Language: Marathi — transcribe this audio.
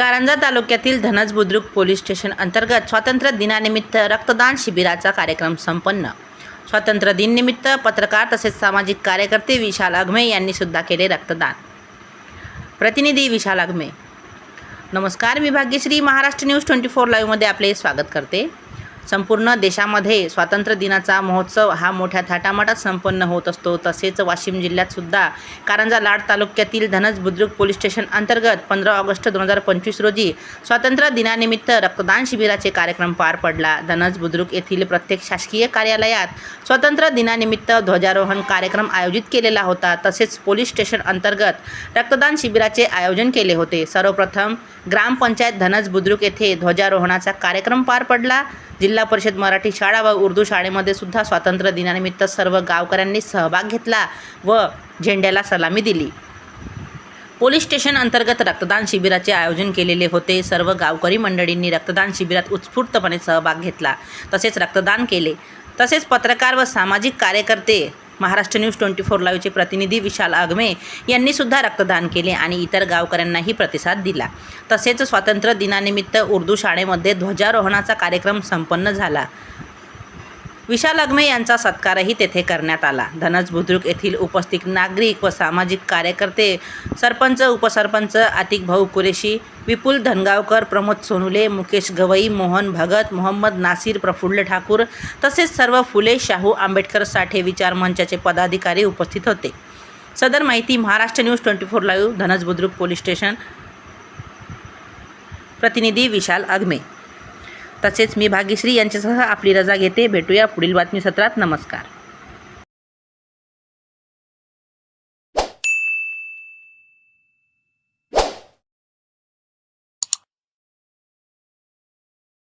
कारंजा तालुक्यातील धनज बुद्रुक पोलीस स्टेशन अंतर्गत स्वातंत्र्य दिनानिमित्त रक्तदान शिबिराचा कार्यक्रम संपन्न. स्वातंत्र्य दिननिमित्त पत्रकार तसेच सामाजिक कार्यकर्ते विशाल अघमे यांनी सुद्धा केले रक्तदान. प्रतिनिधी विशाल अघमे नमस्कार मी Bhagyashree Maharashtra News twenty four लाईव्हमध्ये आपले स्वागत करते. संपूर्ण देशामध्ये स्वातंत्र्य दिनाचा महोत्सव हा मोठ्या थाटामाटात संपन्न होत असतो. तसेच वाशिम जिल्ह्यात सुद्धा कारंजा लाड तालुक्यातील धनज बुद्रुक पोलीस स्टेशन अंतर्गत पंधरा ऑगस्ट दोन हजार पंचवीस रोजी स्वातंत्र्य दिनानिमित्त रक्तदान शिबिराचे कार्यक्रम पार पडला. धनज बुद्रुक येथील प्रत्येक शासकीय कार्यालयात स्वातंत्र्य दिनानिमित्त ध्वजारोहण कार्यक्रम आयोजित केलेला होता. तसेच पोलीस स्टेशन अंतर्गत रक्तदान शिबिराचे आयोजन केले होते. सर्वप्रथम ग्रामपंचायत धनज बुद्रुक येथे ध्वजारोहणाचा कार्यक्रम पार पडला. जिल्हा परिषद मराठी शाळा व उर्दू शाळेमध्ये सुद्धा स्वातंत्र्य दिनानिमित्त सर्व गावकऱ्यांनी सहभाग घेतला व झेंड्याला सलामी दिली. पोलीस स्टेशन अंतर्गत रक्तदान शिबिराचे आयोजन केलेले होते. सर्व गावकरी मंडळींनी रक्तदान शिबिरात उत्स्फूर्तपणे सहभाग घेतला. तसेच रक्तदान केले. तसेच पत्रकार व सामाजिक कार्यकर्ते महाराष्ट्र न्यूज ट्वेंटी फोर लाईव्हचे प्रतिनिधी विशाल आगमे यांनी सुद्धा रक्तदान केले आणि इतर गावकऱ्यांनाही प्रतिसाद दिला. तसेच स्वातंत्र्य दिनानिमित्त उर्दू शाळेमध्ये ध्वजारोहणाचा कार्यक्रम संपन्न झाला. विशाल अग्मे यांचा सत्कारही तेथे करण्यात आला. धनज बुद्रुक येथील उपस्थित नागरिक व सामाजिक कार्यकर्ते सरपंच उपसरपंच आतिक भाऊ कुरेशी विपुल धनगावकर प्रमोद सोनुले मुकेश गवई मोहन भगत मोहम्मद नासिर प्रफुल्ल ठाकूर तसेच सर्व फुले शाहू आंबेडकर साठे विचार मंचाचे पदाधिकारी उपस्थित होते. सदर माहिती Maharashtra News twenty four live Dhanaj Budruk police station. प्रतिनिधी विशाल अग्मे. तसेच मी भाग्यश्री यांच्यासह आपली रजा घेते. भेटूया पुढील बातमी सत्रात नमस्कार.